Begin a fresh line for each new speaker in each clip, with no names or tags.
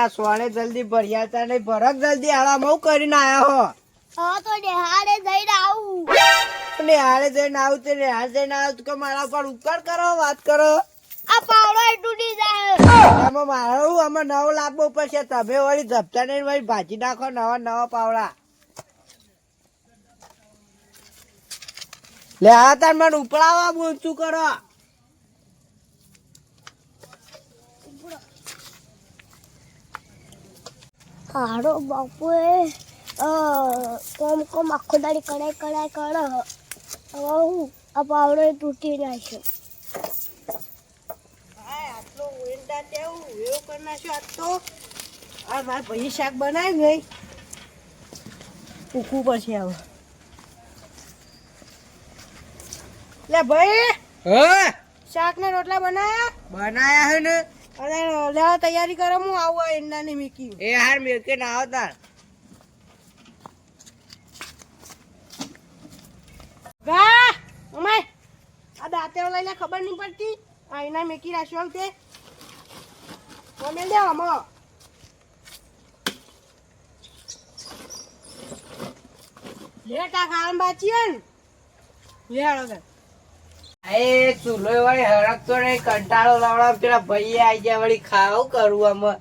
ના સોને જલ્દી ભર્યા તા નહીં ભરક જલ્દી આળા મઉ કરીને આયા હો.
હા તો નિહાળે જઈને આવું.
નિહાળે જઈને આવું તે ને જઈને આવું કે મારા પર ઉપકાર કરો વાત કરો.
આ પાવડો તૂટી જાય.
એમાં મારું આમાં નવો લાભો પડશે. તમે વળી ધપતા નહીં વળી ભાજી નાખો નવા નવા પાવડા. લે આ તાર મને ઉપડાવા શું કરો.
હારો બાપુએ કોમ કોમ આખો દાડી કડાઈ કડાઈ કરે હવે હું આ પાવડો તૂટી નાખ્યો
એવું કરી નાખ્યો આજ તો. આ મારા ભાઈ શાક બનાવી ગઈ પૂકવું પછી હવે લે ભાઈ
હ?
શાક ને રોટલા બનાયા?
બનાયા હે ને?
અને લેવા તૈયારી કરો હું આવું આ ઈંડાની મીકી
એ હાર મેકે ના આવતા.
ગા અમાય આ દાંતેડો લઈને ખબર નહીં પડતી. આ એના મેકી રાખ્યો તે તમે લેવા મો લેટ ખાવાનું બાચી ને? લે હાલો તાર.
એ ચૂલો વળી હરકતો નહીં કંટાળો લાવડા પેલા ભાઈ આઈ ગયા વળી ખાવું કરું આમાં.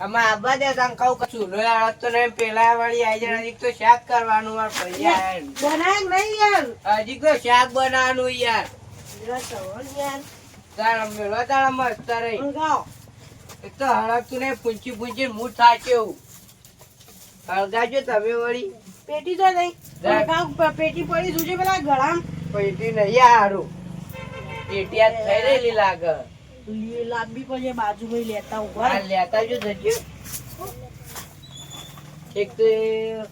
આમાં આબા દે તાન કહું ચૂલો હરકતો નહીં પેલા વળી આઈ જાય હજી તો શાક કરવાનું માર ભાઈ ને.
નહીં યાર.
હજી તો શાક બનાવવાનું યાર. તારા મેળો તારા મસ્ત રહી એક તો હરકતું નહીં પૂંચી પૂંચી મૂળ એવું. હળગાજો તમે વળી.
પેટી તો નહીં. પેટી પડી સુજે પેલા ગળામાં?
પૈટી નહીં હારું. પેટિયા થઈ રહેલી લાગે
લી- લાંબી પડે બાજુમાં લેતા ઊભા.
લેતા જો જજો. એક તો એ-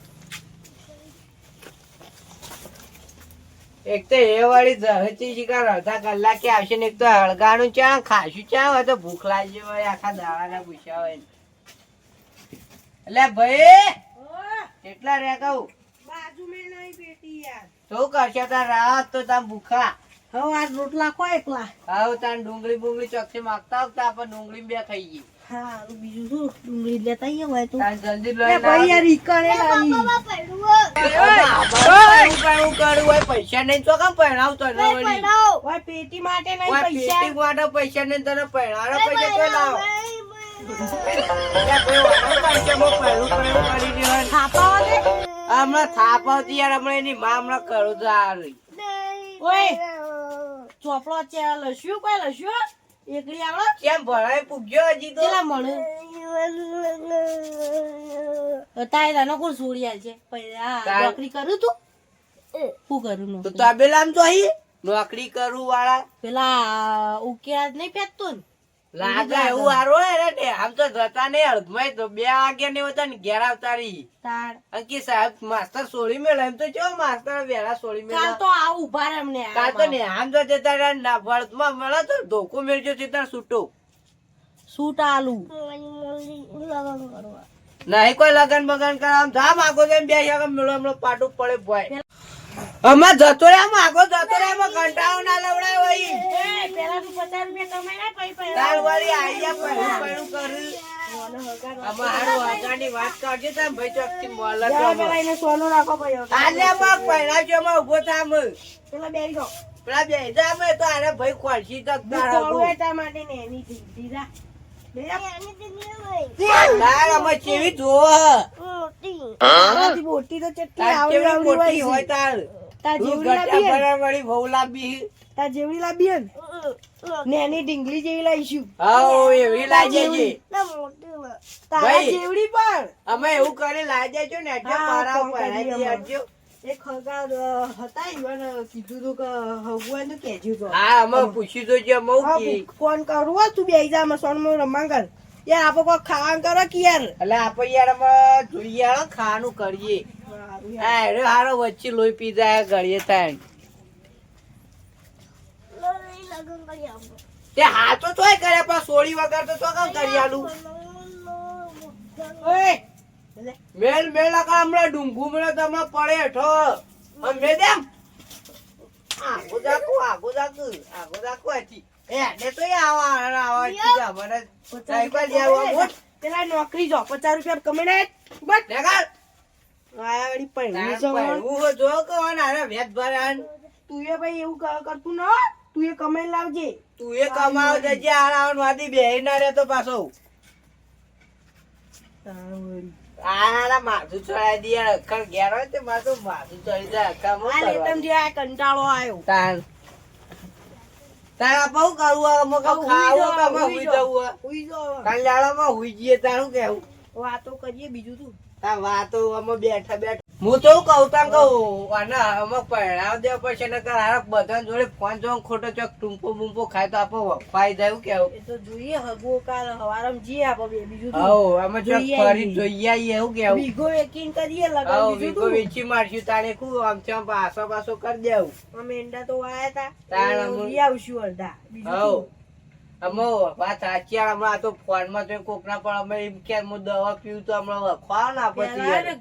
એક તો એ વાળી ધરતી શિકાર અડધા કલાકે આવશે ને એક તો હળગાનું ચા ખાશું ચા હોય તો ભૂખ લાગી હોય આખા દાડાના પૂછ્યા હોય. એટલે ભાઈ કેટલા રે કહું
બાજુમાં નહીં પેટી યાર
શું કરશે તાર રાત તો તાર ભૂખા.
હવે આ રોટલા કો એકલા.
હવે તાર ડુંગળી બુંગળી ચોકસી માગતા આવતા આપણે ડુંગળી બે ખાઈ ગઈ.
હા બીજું શું? ડુંગળી લેતા આવીએ હોય તો.
જલ્દી
એ ભાઈ યાર ઈકણે લાવી.
બાપા પડવું
આમાં કરું કરું હોય પૈસા નહીં તો કામ?
પડાવ
ઓય પેટી માટે નહીં પૈસા.
પેટી માટે પૈસા નહીં તને પરણાવવાનો પૈસા તો લાવો. પહેલું પહેલું કરી દેવાનું. હમણાં થાપ આવતી યાર હમણાં એની મા હમણાં કરું તો આ
ઓય. ચોપડો છે લસ્યું? કોઈ લસ્યું? એકલી આવડો?
કેમ ભણાય? પૂગ્યો હજી તો.
કેટલા મળે? તારે તને કોણ છોડી છે? પૈસા નોકરી કરું તું? શું કરું
તો
નોકરી
આમ તો અહીં. નોકરી કરું વાળા.
પેલા ઉકેલા નહીં પેકતું ને?
લાગે એવું હારું આમ તો જતા નહીં અડધમાં તો બે વાગ્યા નહીં હોતા ને ઘેર આવતા રહી. અંકી સાહેબ માસ્તર સોળી મેળે એમ તો જો માસ્તર સોળી
કાલ તો આવું ઊભા રહે અમને
કાલ તો ને આમ તો જતા રહ્યા ના મળે તો ધોકો મેળજો છે તાર છૂટો
સૂટ આલુ.
નહીં કોઈ લગન બગન કરાવ જા માગો છે બે મેળો હમણાં પાટું પડે ભોય. અમાર જતો રે આમ આગો જતો રે આમાં કંટાળો ના લવડાય હોય.
એ પેલા તું પચાસ રૂપિયા કમાઈ ના પૈ પૈ
તાર વાળી આઈયા પહેલું પહેલું કરી
માટે તો આવડી
હોય તાર.
તાર જેવડી
ગટ્ટા
લાવીએ ને,
ભરા વાળી
તાર જેવડી લાવીએ ને? ને એની ઢીંગલી જેવી લાવીશું
હાઉ એવી લાગે છે.
તારા જેવડી પણ.
અમે એવું કરી લાગે છો ને એટલે મારા
ફોન
પહેલા
કરી
દી
અમે.
આપજો.
એક ખગા હતા ઈવન કીધું તું કે હગું તો કહેજો તો.
હા અમે પૂછી તો છે મઉ
હા, ફોન કરું તું બેસી જા અમે સોનમાં રમવા કર યાર આપો કોઈ ખાવાનું કરો કે યાર?
એટલે આપણે યાર અમે જોઈએ ખાવાનું કરીએ. હારો વચ્ચે લોહી પી જાય ગળીએ થાય. તે હાથો તોય કરે પણ સોળી વગર તો તો કામ કરી આલું? મેલ મેલ લગા હમણાં ડુંગુ મળે તમે પડે હેઠો. મે દેમ? આગો જાકુ આગો જાકુ આગો જાકુ હતી તો આવા મને લેવા મોટ
પેલા નોકરી જો પચાસ રૂપિયા કમાઈને બસ.
દેખાડ.
આયા વળી પૈણી
જો કે વણ હારે ભરાન.
તું એ ભાઈ એવું કરતું ન તું એ કમાઈને લાવજે.
તું એ કમાવ જજે આરામ વાદી બેહી ના રહેતો પાછો. આના માથું ચડાઈ દે યાર ઘેર હોય તે માથું માથું ચડી જાય અક્કલ હું
આ લેતમ જે આ કંટાળો આવ્યો
તાર બહુ કરવું કહું ખાવું કે હુઈ જવું
હુઈ
જઈએ તારું કેવું
વાતો કરીએ બીજું તું
આ વાતો અમે બેઠા બેઠા. હું તો કહું તાન કહું અને અમે પરણાવ દેવા પડશે નકર હારે બધા જોડે ફોન જોવા ખોટો ચોક ટૂંપો બૂંપો ખાય તો આપો વફાઈ જાય કેવું.
એ તો જોઈએ હગો કાલ હવારમ જઈએ આપણે બે બીજું?
હવ અમે
જો
ફરી. જોઈએ આવીએ. એવું કેવું.
વીઘો વેચીને કરીએ
લગાવ
બીજું
વીઘો વેચી મારશું તારે કુ આમ આમ પાસો પાછો કરી દેવું.
અમે એંડા તો વાયા તા.
તાણ
એ આવશું અડધા. બીજું?
અમે વાત સાચી આ હમણાં તો તો ફોનમાં તો કોકના પણ અમે એમ કે હું દવા પીવું તો હમણાં વખવા ના પછી.
ને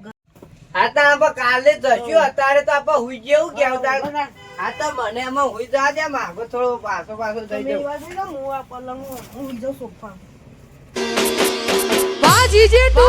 હા તો આપણે કાલે જશું અત્યારે તો આપણે હુઈ જેવું કેવું તાર
બધા
હા તો મને એમાં હુઈ જવા દે માગો થોડો પાછો પાછો થઈ
તમે
જાઉં.
હું આ પલંગ હું હુઈ જાઉં સોફા
વાહ જીજે ટુ